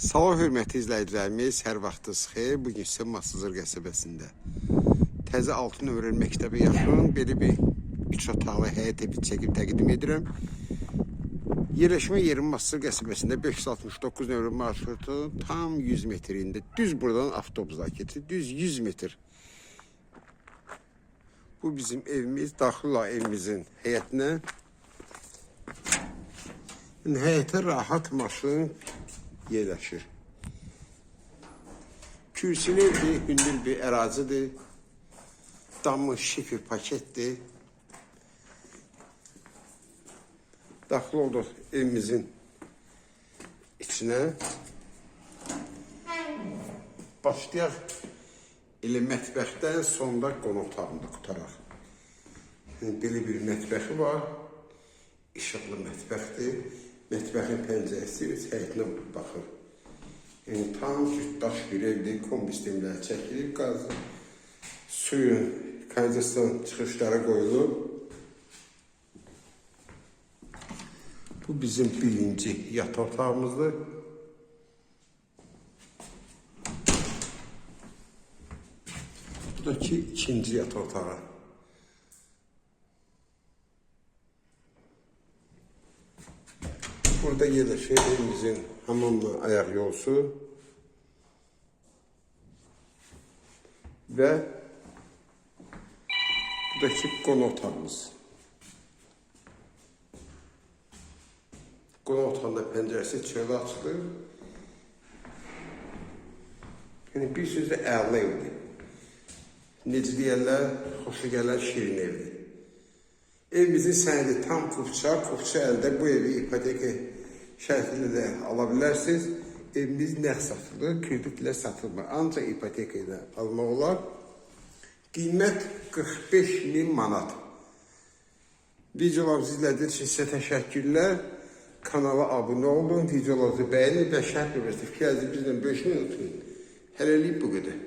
Salam hörmətli izləyicilərimiz, hər vaxtınız xeyir. Bu gün sizə Masızır qəsəbəsində təzə altı nömrəli məktəbə yaxın belə bir üç otaqlı həyət evi çəkib təqdim edirəm. Yerləşmə yeri Masızır qəsəbəsində 569 nömrə marşrutu tam 100 metrində. Düz buradan avtobuslar keçir. Düz 100 metr. Bu bizim evimiz, daxil olaraq evimizin həyətinə. Yəni, həyətə rahat maşın yerləşir. Kürsülü evdir, hündür bir ərazidir. Damı şifir paketdir. Daxil olduq evimizin içinə. Başlayaq elə mətbəxdən sonra qonaq otağında qutaraq. Belə bir mətbəxi var. İşıqlı mətbəxdir. Mətbəxin öz həyətinə baxır. Yəni tam cütdaş bir evdir. Kombi sistemləri çəkilir, qaz, suyun kanalizasiya çıxışları qoyulub. Bu bizim birinci yataq otağımızdır. Bu da ki ikinci yataq otağı. Burada yerleşir evimizin hamamla ayak yolsu ve buradaki qonaq otağımız. Otağında pəncərəsi çölə açılır. Yəni bir sözlə əla evdir. Necə deyərlər, xoşa gələn şirin evdir. Evimizin sənədi tam kupça, kupça əldə bu evi ipoteka şərtində də ala bilərsiniz. Evimiz nəqd satılır, kreditlə satılmır. Ancaq ipoteka ilə almaq olar. Qiymət 45 min manat. Videolarımızı izlədiyiniz üçün sizə təşəkkürlər. Kanala abunə olun, videolarımızı bəyənin və şərh nömrəsi fikrinizi bizlə bölüşmeyi unutmayın. Hələlik bu qədər.